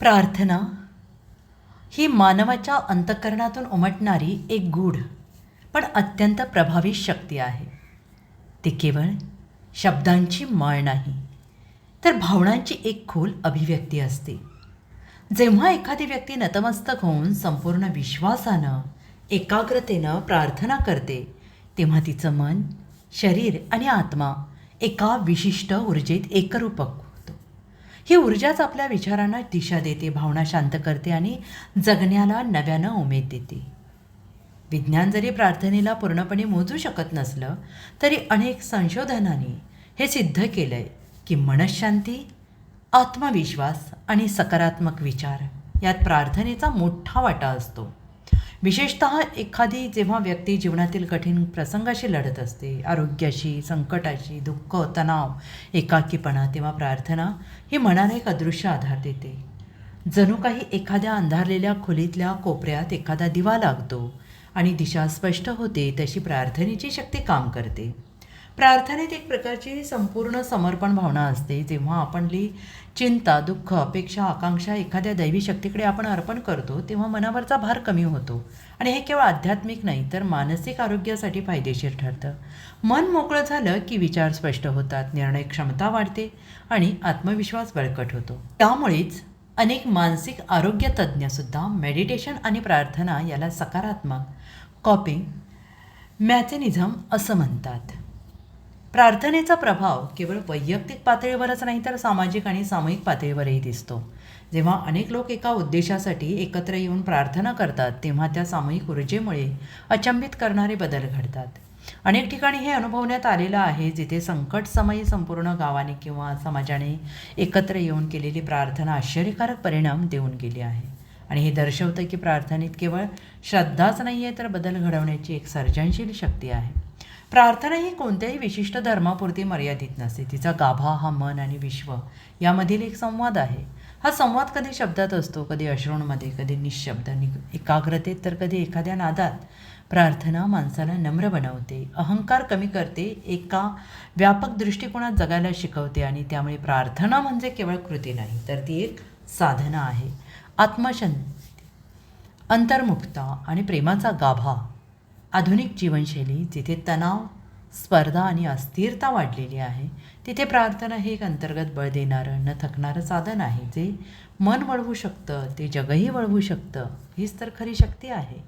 प्रार्थना ही मानवाच्या अंतःकरणातून उमटणारी एक गूढ पण अत्यंत प्रभावी शक्ती आहे. ती केवळ शब्दांची माळ नाही तर भावनांची एक खोल अभिव्यक्ती असते. जेव्हा एखादी व्यक्ती नतमस्तक होऊन संपूर्ण विश्वासानं एकाग्रतेनं प्रार्थना करते तेव्हा तिचं मन शरीर आणि आत्मा एका विशिष्ट ऊर्जेत एकरूपक ही ऊर्जाच आपल्या विचारांना दिशा देते भावना शांत करते आणि जगण्याला नव्यानं उमेद देते. विज्ञान जरी प्रार्थनेला पूर्णपणे मोजू शकत नसलं तरी अनेक संशोधनाने हे सिद्ध केलं आहे की मनशांती आत्मविश्वास आणि सकारात्मक विचार यात प्रार्थनेचा मोठा वाटा असतो. विशेषत एखादी जेव्हा व्यक्ती जीवनातील कठीण प्रसंगाशी लढत असते आरोग्याशी संकटाशी दुःख तणाव एकाकीपणा तेव्हा प्रार्थना ही मनाला एक अदृश्य आधार देते. जणू काही एखाद्या अंधारलेल्या खोलीतल्या कोपऱ्यात एखादा दिवा लागतो आणि दिशा स्पष्ट होते तशी प्रार्थनेची शक्ती काम करते. प्रार्थनेत एक प्रकारची संपूर्ण समर्पण भावना असते. जेव्हा आपणली चिंता दुःख अपेक्षा आकांक्षा एखाद्या दैवी शक्तीकडे आपण अर्पण करतो तेव्हा मनावरचा भार कमी होतो. आणि हे केवळ आध्यात्मिक नाही तर मानसिक आरोग्यासाठी फायदेशीर ठरतं. मन मोकळं झालं की विचार स्पष्ट होतात निर्णय क्षमता वाढते आणि आत्मविश्वास बळकट होतो. त्यामुळेच अनेक मानसिक आरोग्य तज्ज्ञसुद्धा मेडिटेशन आणि प्रार्थना याला सकारात्मक कॉपिंग मॅचेनिझम असं म्हणतात. प्रार्थनेचा प्रभाव केवळ वैयक्तिक पातळीवरच नाही तर सामाजिक आणि सामूहिक पातळीवरही दिसतो. जेव्हा अनेक लोक एका उद्देशासाठी एकत्र येऊन प्रार्थना करतात तेव्हा त्या सामूहिक ऊर्जेमुळे अचंबित करणारे बदल घडतात. अनेक ठिकाणी हे अनुभवण्यात आलेलं आहे जिथे संकटसमयी संपूर्ण गावाने किंवा समाजाने एकत्र येऊन केलेली प्रार्थना आश्चर्यकारक परिणाम देऊन गेली आहे. आणि हे दर्शवतं की प्रार्थनेत केवळ श्रद्धाच नाही आहे तर बदल घडवण्याची एक सर्जनशील शक्ती आहे. प्रार्थना ही कोणत्याही विशिष्ट धर्मापुरती मर्यादित नसते. तिचा गाभा हा मन आणि विश्व यामधील एक संवाद आहे. हा संवाद कधी शब्दात असतो कधी अश्रूंमध्ये कधी निशब्द नि एकाग्रतेत तर कधी एखाद्या नादात. प्रार्थना माणसाला नम्र बनवते अहंकार कमी करते एका व्यापक दृष्टिकोनात जगायला शिकवते आणि त्यामुळे प्रार्थना म्हणजे केवळ कृती नाही तर ती एक साधना आहे. आत्मशांती अंतर्मुक्ता आणि प्रेमाचा गाभा. आधुनिक जीवनशैली जिथे तणाव स्पर्धा आणि अस्थिरता वाढलेली आहे तिथे प्रार्थना हे एक अंतर्गत बळ देणारं न थकणारं साधन आहे. जे मन वळवू शकतं ते जगही वळवू शकतं हीच तर खरी शक्ती आहे.